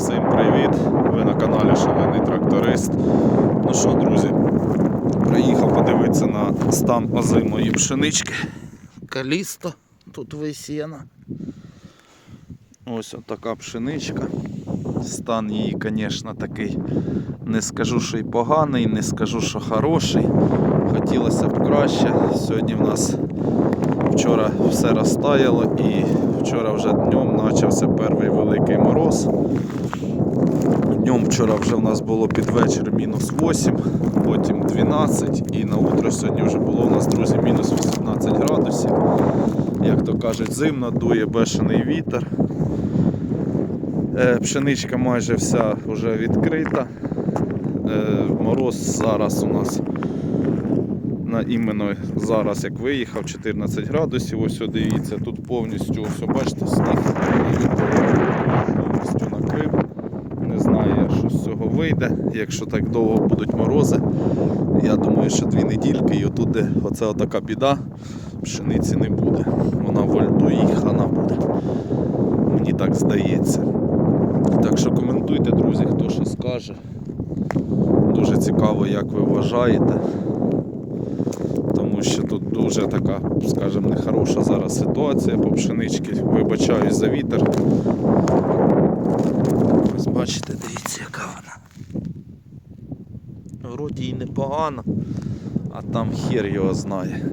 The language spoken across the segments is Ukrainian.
всім привіт! Ви на каналі Шалений Тракторист. Ну що, друзі, приїхав подивитися на стан озимої пшенички. Калісто, тут висіяна. Ось така пшеничка. Стан її, звісно, такий. Не скажу, що й поганий, не скажу, що хороший. Хотілося б краще. Сьогодні в нас Вчора все розтаяло і вчора вже днем почався перший великий мороз. Днем вчора вже в нас було під вечір мінус 8, потім 12 і на утро сьогодні вже було у нас, друзі, мінус 18 градусів. Як то кажуть, зимно дує бешений вітер. Е, Пшеничка майже вся вже відкрита. Е, Мороз зараз у нас іменно зараз, як виїхав, 14 градусів. Ось дивіться, тут повністю ось, бачите, сніг повністю накрив. Не знаю, що з цього вийде. Якщо так довго будуть морози, я думаю, що дві недільки і отут, де оце отака біда, пшениці не буде. Вона в льду і хана буде. Мені так здається. Так що коментуйте, друзі, хто що скаже. Дуже цікаво, як ви вважаєте тому що тут дуже така, скажімо, нехороша зараз ситуація по пшеничці. Вибачаюсь за вітер. Ось бачите, дивіться, яка вона. Вроді і непогано, а там хер його знає.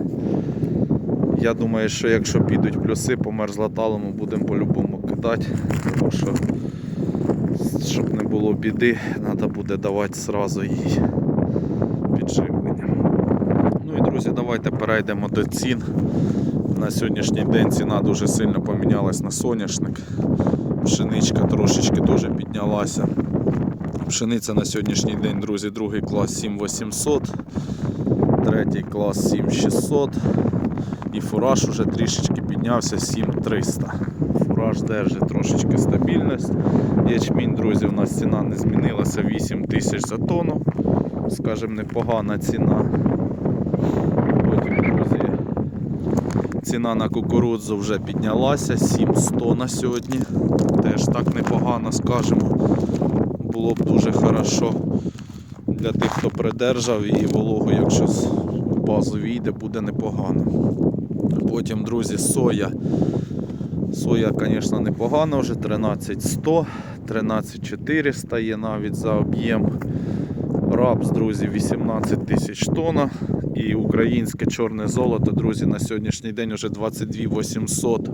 Я думаю, що якщо підуть плюси по мерзлоталому, будемо по-любому кидати, тому що щоб не було біди, треба буде давати зразу їй підживлення. Друзі, давайте перейдемо до цін. На сьогоднішній день ціна дуже сильно помінялась на соняшник. Пшеничка трошечки дуже піднялася. Пшениця на сьогоднішній день, друзі, другий клас 7800, третій клас 7600 і фураж уже трішечки піднявся 7300. Фураж держить трошечки стабільність. Ячмінь, друзі, у нас ціна не змінилася 8 тисяч за тонну. Скажімо, непогана ціна. Потім, друзі, ціна на кукурудзу вже піднялася 700 на сьогодні. Теж так непогано скажемо. Було б дуже хорошо для тих, хто придержав і вологу, якщо з базу війде, буде непогано. Потім, друзі, соя. Соя, звісно, непогана вже 13100, 13400 є навіть за об'єм. Рапс, друзі, 18 тисяч тонн. І українське чорне золото, друзі, на сьогоднішній день вже 22 800.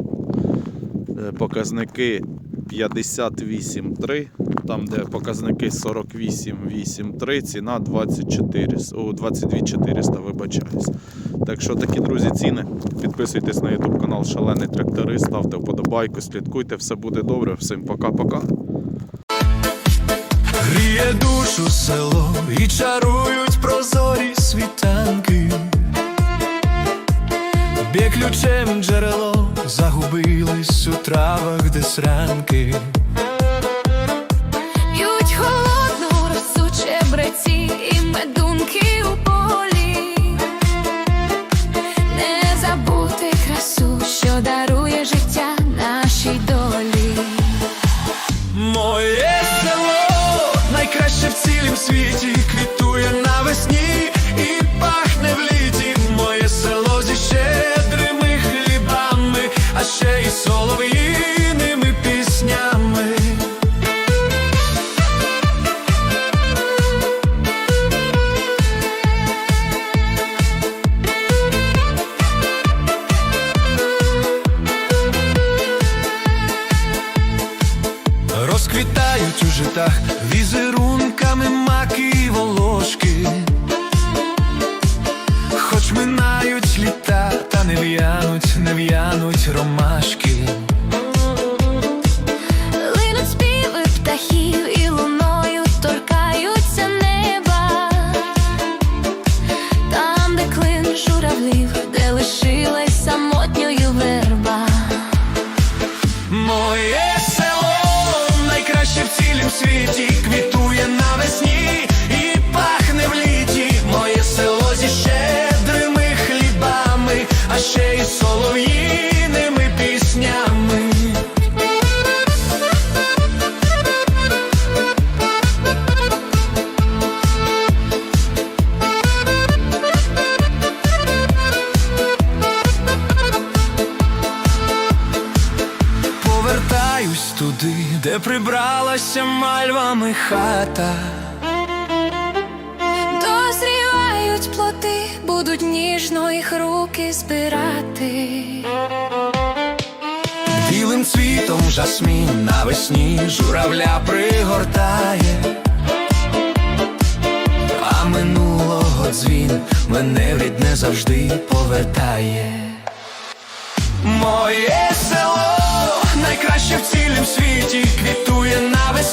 Е, Показники 58,3. Там, де показники 48,8,3, ціна 24, о, 22 400, вибачаюсь. Так що такі, друзі, ціни. Підписуйтесь на YouTube канал Шалений Тракторист, ставте вподобайку, слідкуйте, все буде добре. Всім пока-пока. Гріє душу село і чарують прозорі світанки. Б'є ключем джерело, загубились у травах, де сранки. Світі, прибралася мальвами хата. Дозрівають плоди, будуть ніжно їх руки збирати. Білим цвітом жасмін навесні журавля пригортає, а минулого дзвін мене в рідне завжди повертає. Моє село найкраще в цілім світі, квітує навесні і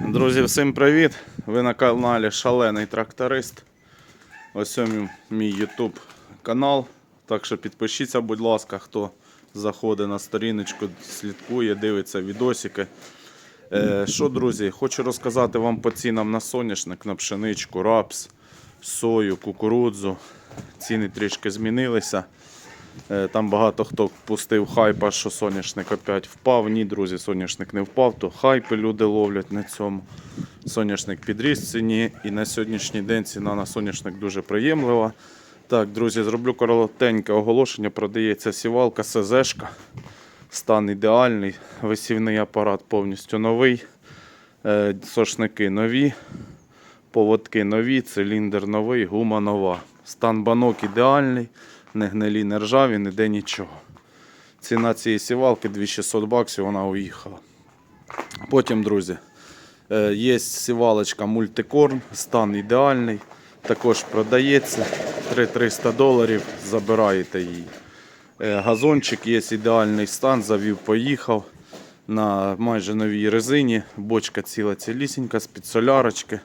Друзі, всім привіт! Ви на каналі Шалений Тракторист. Ось мій- YouTube канал. Так що підпишіться, будь ласка, хто заходить на сторіночку, слідкує, дивиться відосики. Е, що, друзі, хочу розказати вам по цінам на соняшник, на пшеничку, рапс, сою, кукурудзу. Ціни трішки змінилися. Е, Там багато хто пустив хайпа, що соняшник опять впав. Ні, друзі, соняшник не впав, то хайпи люди ловлять на цьому. Соняшник підріс ціні, і на сьогоднішній день ціна на соняшник дуже приємлива. Так, друзі, зроблю коротеньке оголошення. Продається сівалка СЗшка. Стан ідеальний, висівний апарат повністю новий. Е, Сошники нові, поводки нові, циліндр новий, гума нова. Стан банок ідеальний, не гнилі, не ржаві, ніде нічого. Ціна цієї сівалки 2600 баксів, вона уїхала. Потім, друзі, е, є сівалочка мультикорн, стан ідеальний. Також продається 3300 доларів, забираєте її. Е, Газончик є ідеальний стан, завів, поїхав на майже новій резині. Бочка ціла цілісінька, з-під солярочки.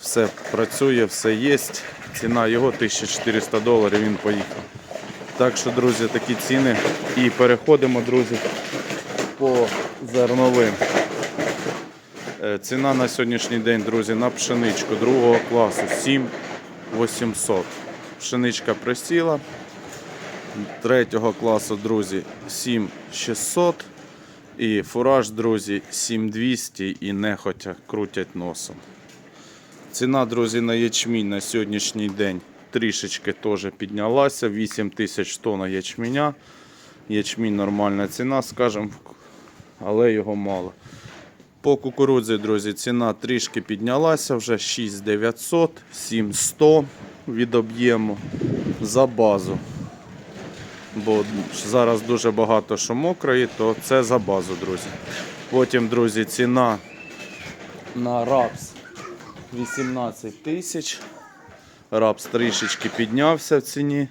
Все працює, все є. Ціна його 1400 доларів, він поїхав. Так що, друзі, такі ціни. І переходимо, друзі, по зерновим. Е, Ціна на сьогоднішній день, друзі, на пшеничку другого класу 7800. Пшеничка присіла. Третього класу, друзі, 7600. І фураж, друзі, 7200 і нехотя крутять носом. Ціна, друзі, на ячмінь на сьогоднішній день трішечки теж піднялася. 8 тисяч тонн ячменя. Ячмінь нормальна ціна, скажімо, але його мало. По кукурудзі, друзі, ціна трішки піднялася вже 6900, 7100 від об'єму за базу. Бо зараз дуже багато що мокрої, то це за базу, друзі. Потім, друзі, ціна на рапс 18 тисяч. Рапс трішечки піднявся в ціні.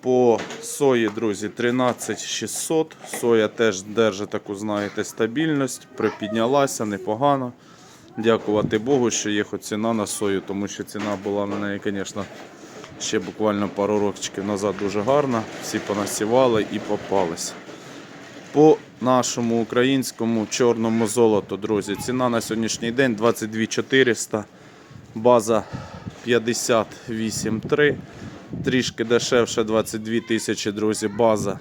По сої, друзі, 13 600. Соя теж держить таку, знаєте, стабільність. Припіднялася непогано. Дякувати Богу, що є хоч ціна на сою, тому що ціна була на неї, звісно, ще буквально пару років назад дуже гарна. Всі понасівали і попались. По нашому українському чорному золоту, друзі, ціна на сьогоднішній день 22 400, база 58,3, Трішки дешевше 22 тисячі, друзі, база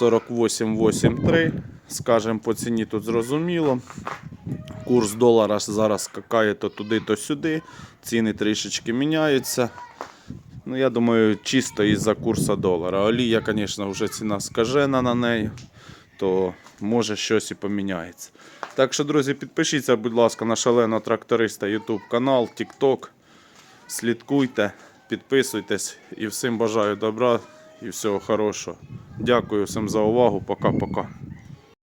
48,83. Скажем, по ціні тут зрозуміло. Курс долара зараз скакає то туди, то сюди. Ціни трішечки міняються. Ну, я думаю, чисто із-за курсу долара. Олія, звісно, вже ціна скажена на неї, то може щось і поміняється. Так що, друзі, підпишіться, будь ласка, на шаленого тракториста YouTube канал, TikTok. Слідкуйте, підписуйтесь і всім бажаю добра і всього хорошого. Дякую всім за увагу. Пока-пока.